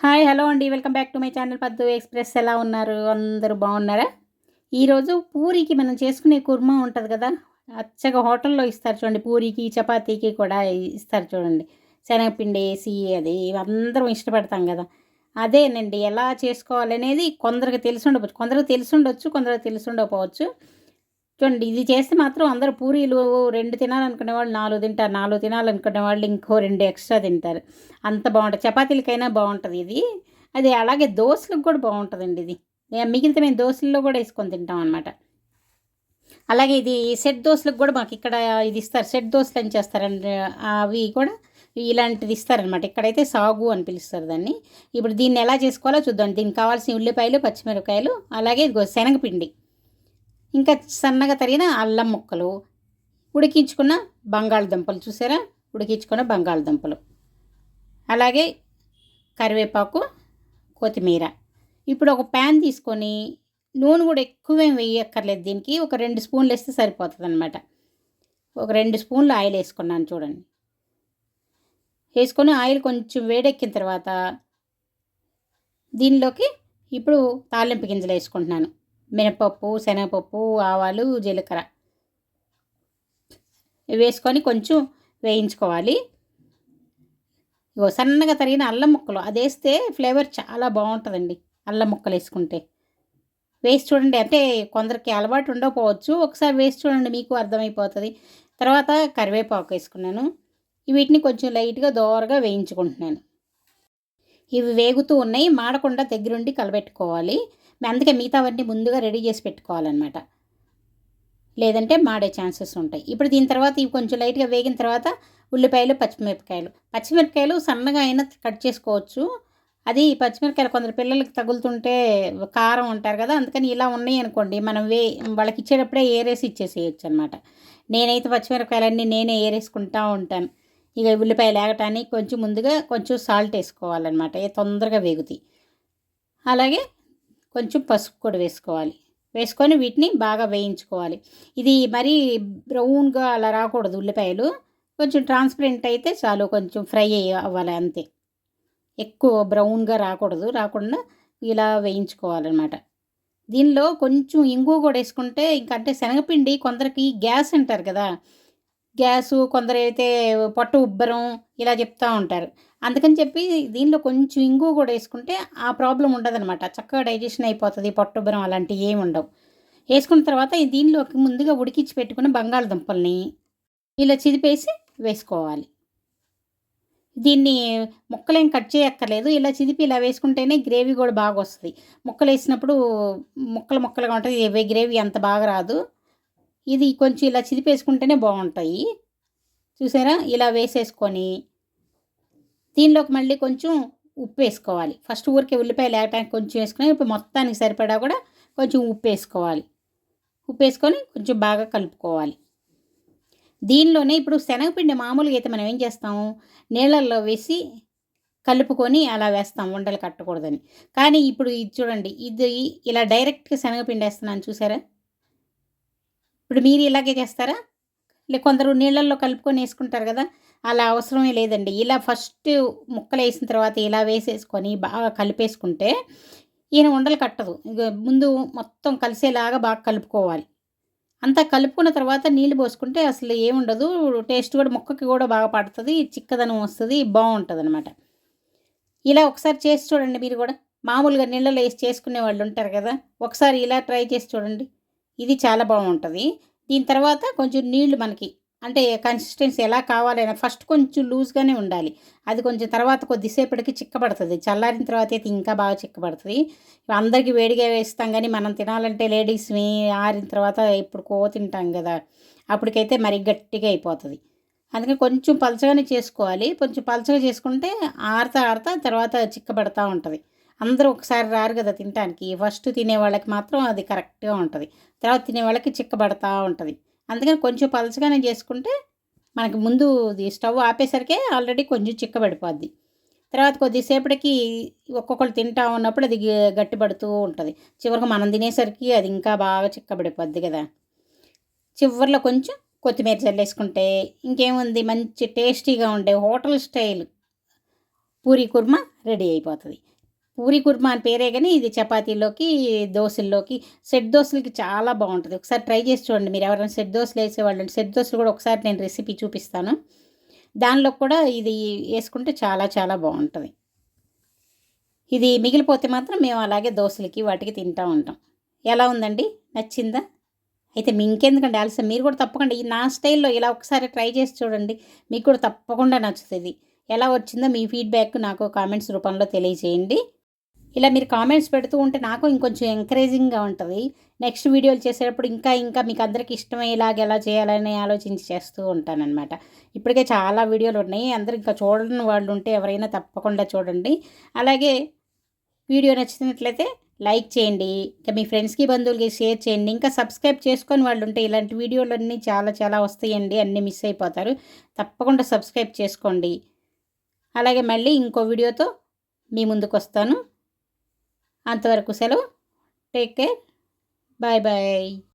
Hi hello అండి. Welcome back to my channel. Paddu express ఎలా ఉన్నారు? అందరూ బాగున్నారా? ఈరోజు పూరికి మనం చేసుకునే కుర్మా ఉంటుంది కదా అచ్చగా హోటల్లో ఇస్తారు చూడండి. పూరికి చపాతీకి కూడా ఇస్తారు చూడండి. శనగపిండి వేసి అది అందరం ఇష్టపడతాం కదా. అదేనండి ఎలా చేసుకోవాలనేది కొందరికి తెలిసి ఉండవచ్చు కొందరికి తెలిసి ఉండొచ్చు కొందరికి తెలిసి ఉండకపోవచ్చు. చూడండి ఇది చేస్తే మాత్రం అందరూ పూరీలు రెండు తినాలనుకునే వాళ్ళు నాలుగు తింటారు నాలుగు తినాలనుకునే వాళ్ళు ఇంకో రెండు ఎక్స్ట్రా తింటారు. అంత బాగుంటుంది. చపాతీలకైనా బాగుంటుంది ఇది. అది అలాగే దోశలకు కూడా బాగుంటుందండి ఇది. మిగిలితే మేము దోశల్లో కూడా వేసుకొని తింటాం అనమాట అలాగే ఇది సెట్ దోశలకు కూడా మాకు ఇక్కడ ఇది ఇస్తారు. సెట్ దోశలు అని చేస్తారండి అవి కూడా ఇలాంటిది ఇస్తారనమాట ఇక్కడైతే సాగు అని పిలుస్తారు దాన్ని. ఇప్పుడు దీన్ని ఎలా చేసుకోవాలో చూద్దాం. దీనికి కావాల్సిన ఉల్లిపాయలు పచ్చిమిరపకాయలు అలాగే ఇదిగో శనగపిండి. ఇంకా సన్నగా తరిగిన అల్లం ముక్కలు ఉడికించుకున్న బంగాళదుంపలు చూసారా? ఉడికించుకున్న బంగాళదుంపలు. అలాగే కరివేపాకు కొత్తిమీర. ఇప్పుడు ఒక ప్యాన్ తీసుకొని నూనె కూడా ఎక్కువేం వేయక్కర్లేదు దీనికి. ఒక రెండు స్పూన్లు వేస్తే సరిపోతుంది అనమాట ఒక రెండు స్పూన్లు ఆయిల్ వేసుకున్నాను చూడండి. వేసుకొని ఆయిల్ కొంచెం వేడెక్కిన తర్వాత దీనిలోకి ఇప్పుడు తాలింపు గింజలు వేసుకుంటున్నాను. మినపప్పు శనగపప్పు ఆవాలు జీలకర్ర వేసుకొని కొంచెం వేయించుకోవాలి. ఇగో సన్నగా తరిగిన అల్లం ముక్కలు అది వేస్తే ఫ్లేవర్ చాలా బాగుంటుందండి అల్లం ముక్కలు వేసుకుంటే. వేసి చూడండి అంటే కొందరికి అలవాటు ఉండకపోవచ్చు. ఒకసారి వేసి చూడండి మీకు అర్థమైపోతుంది. తర్వాత కరివేపాకు వేసుకున్నాను. వీటిని కొంచెం లైట్గా దోరగా వేయించుకుంటున్నాను. ఇవి వేగుతూ ఉన్నాయి మాడకుండా దగ్గరుండి కలబెట్టుకోవాలి. అందుకే మిగతావన్నీ ముందుగా రెడీ చేసి పెట్టుకోవాలన్నమాట. లేదంటే మాడే ఛాన్సెస్ ఉంటాయి. ఇప్పుడు దీని తర్వాత ఇవి కొంచెం లైట్గా వేగిన తర్వాత ఉల్లిపాయలు పచ్చిమిరపకాయలు. పచ్చిమిరపకాయలు సన్నగా అయినా కట్ చేసుకోవచ్చు. అది పచ్చిమిరపకాయలు కొందరు పిల్లలకి తగులుతుంటే కారం ఉంటారు కదా అందుకని ఇలా ఉన్నాయి అనుకోండి. మనం వే వాళ్ళకి ఇచ్చేటప్పుడే ఏరేసి ఇచ్చేసేయచ్చు అనమాట నేనైతే పచ్చిమిరపకాయలన్నీ నేనే ఏరేసుకుంటా ఉంటాను. ఇక ఉల్లిపాయలు లేగటానికి కొంచెం ముందుగా కొంచెం సాల్ట్ వేసుకోవాలన్నమాట. తొందరగా వేగుతాయి. అలాగే కొంచెం పసుపు కూడా వేసుకోవాలి. వేసుకొని వీటిని బాగా వేయించుకోవాలి. ఇది మరీ బ్రౌన్గా అలా రాకూడదు ఉల్లిపాయలు. కొంచెం ట్రాన్స్పరెంట్ అయితే చాలు కొంచెం ఫ్రై అవ్వాలి అంతే. ఎక్కువ బ్రౌన్గా రాకూడదు. రాకుండా ఇలా వేయించుకోవాలన్నమాట. దీనిలో కొంచెం ఇంగువ కూడా వేసుకుంటే ఇంకంటే శనగపిండి కొందరికి గ్యాస్ అంటారు కదా గ్యాసు కొందరైతే పొట్టు ఉబ్బరం ఇలా చెప్తూ ఉంటారు. అందుకని చెప్పి దీనిలో కొంచెం ఇంగు కూడా వేసుకుంటే ఆ ప్రాబ్లం ఉండదనమాట చక్కగా డైజెషన్ అయిపోతుంది పొట్ట ఉబ్బరం అలాంటివి ఏమి ఉండవు. వేసుకున్న తర్వాత దీనిలోకి ముందుగా ఉడికించి పెట్టుకున్న బంగాళదుంపల్ని ఇలా చిదిపేసి వేసుకోవాలి. దీన్ని ముక్కలేం కట్ చేయక్కర్లేదు. ఇలా చిదిపి ఇలా వేసుకుంటేనే గ్రేవీ కూడా బాగా వస్తుంది. ముక్కలు వేసినప్పుడు ముక్కలు ముక్కలుగా ఉంటుంది. గ్రేవీ అంత బాగా రాదు. ఇది కొంచెం ఇలా చిదిపేసుకుంటేనే బాగుంటాయి. చూసారా? ఇలా వేసేసుకొని దీనిలోకి మళ్ళీ కొంచెం ఉప్పు వేసుకోవాలి. ఫస్ట్ ఊరికే ఉల్లిపాయ లేకటానికి కొంచెం వేసుకుని ఇప్పుడు మొత్తానికి సరిపడా కూడా కొంచెం ఉప్పు వేసుకోవాలి. ఉప్పు వేసుకొని కొంచెం బాగా కలుపుకోవాలి. దీనిలోనే ఇప్పుడు శనగపిండి మామూలుగా అయితే మనం ఏం చేస్తాము? నీళ్ళల్లో వేసి కలుపుకొని అలా వేస్తాం వంటలు కట్టకూడదని. కానీ ఇప్పుడు ఇది చూడండి ఇది ఇలా డైరెక్ట్గా శనగపిండి వేస్తున్నాను చూసారా? ఇప్పుడు మీరు ఇలాగే చేస్తారా? లే కొందరు నీళ్ళల్లో కలుపుకొని వేసుకుంటారు కదా అలా అవసరమే లేదండి. ఇలా ఫస్ట్ ముక్కలు వేసిన తర్వాత ఇలా వేసేసుకొని బాగా కలిపేసుకుంటే ఈయన ఉండలు కట్టదు. ఇక ముందు మొత్తం కలిసేలాగా బాగా కలుపుకోవాలి. అంతా కలుపుకున్న తర్వాత నీళ్ళు పోసుకుంటే అసలు ఏముండదు. టేస్ట్ కూడా ముక్కకి కూడా బాగా పడుతుంది చిక్కదనం వస్తుంది బాగుంటుంది అనమాట ఇలా ఒకసారి చేసి చూడండి మీరు కూడా. మామూలుగా నీళ్ళలో వేసి చేసుకునే వాళ్ళు ఉంటారు కదా ఒకసారి ఇలా ట్రై చేసి చూడండి. ఇది చాలా బాగుంటుంది. దీని తర్వాత కొంచెం నీళ్ళు మనకి అంటే కన్సిస్టెన్సీ ఎలా కావాలైనా ఫస్ట్ కొంచెం లూజ్గానే ఉండాలి. అది కొంచెం తర్వాత కొద్దిసేపటికి చిక్కబడుతుంది. చల్లారిన తర్వాత అయితే ఇంకా బాగా చిక్కబడుతుంది. అందరికీ వేడిగా వేస్తాం కానీ మనం తినాలంటే లేడీస్ని ఆరిన తర్వాత ఇప్పుడు కో తింటాం కదా అప్పటికైతే మరి గట్టిగా అయిపోతుంది. అందుకని కొంచెం పలచగానే చేసుకోవాలి. కొంచెం పలచగా చేసుకుంటే ఆరుతా ఆరుతా తర్వాత చిక్కబడతా ఉంటుంది. అందరూ ఒకసారి రారు కదా తినడానికి ఫస్ట్ తినే వాళ్ళకి మాత్రం అది కరెక్ట్గా ఉంటుంది. తర్వాత తినే వాళ్ళకి చిక్కబడతా ఉంటుంది. అందుకని కొంచెం పలచగానే చేసుకుంటే మనకి ముందు స్టవ్ ఆపేసరికే ఆల్రెడీ కొంచెం చిక్కబడిపోద్ది. తర్వాత కొద్దిసేపటికి ఒక్కొక్కరు తింటా ఉన్నప్పుడు అది గట్టిపడుతూ ఉంటుంది. చివరికి మనం తినేసరికి అది ఇంకా బాగా చిక్కబడిపోద్ది కదా. చివరిలో కొంచెం కొత్తిమీర చల్లేసుకుంటే ఇంకేముంది? మంచి టేస్టీగా ఉండే hotel style puri kurma ready అయిపోతుంది. పూరి కుర్మా అని పేరే కానీ ఇది చపాతీలోకి దోశల్లోకి సెట్ దోశలకి చాలా బాగుంటుంది. ఒకసారి ట్రై చేసి చూడండి మీరు ఎవరైనా సెట్ దోశలు వేసేవాళ్ళు సెట్ దోశలు కూడా ఒకసారి నేను రెసిపీ చూపిస్తాను. దానిలో కూడా ఇది వేసుకుంటే చాలా చాలా బాగుంటుంది. ఇది మిగిలిపోతే మాత్రం మేము అలాగే దోశలకి వాటికి తింటూ ఉంటాం. ఎలా ఉందండి? నచ్చిందా? అయితే మీ ఇంకెందుకండి ఆలస్యం? మీరు కూడా తప్పకుండా ఈ నా స్టైల్లో ఇలా ఒకసారి ట్రై చేసి చూడండి. మీకు కూడా తప్పకుండా నచ్చుతుంది. ఎలా వచ్చిందో మీ ఫీడ్బ్యాక్ నాకు కామెంట్స్ రూపంలో తెలియజేయండి. ఇలా మీరు కామెంట్స్ పెడుతూ ఉంటే నాకు ఇంకొంచెం ఎంకరేజింగ్గా ఉంటుంది. నెక్స్ట్ వీడియోలు చేసేటప్పుడు ఇంకా ఇంకా మీకు అందరికి ఇష్టమయ్యేలాగా ఎలా చేయాలని ఆలోచించి చేస్తూ ఉంటానన్నమాట. ఇప్పటికే చాలా వీడియోలు ఉన్నాయి. అందరు ఇంకా చూడని వాళ్ళు ఉంటే ఎవరైనా తప్పకుండా చూడండి. అలాగే వీడియో నచ్చినట్లయితే లైక్ చేయండి. ఇంకా మీ ఫ్రెండ్స్కి బంధువులకి షేర్ చేయండి. ఇంకా సబ్స్క్రైబ్ చేసుకొని వాళ్ళు ఉంటే ఇలాంటి వీడియోలు అన్నీ చాలా చాలా వస్తాయండి. అన్నీ మిస్ అయిపోతారు. తప్పకుండా సబ్స్క్రైబ్ చేసుకోండి. అలాగే మళ్ళీ ఇంకో వీడియోతో మీ ముందుకు వస్తాను అంతవరకు సెలవు. Take care. Bye bye.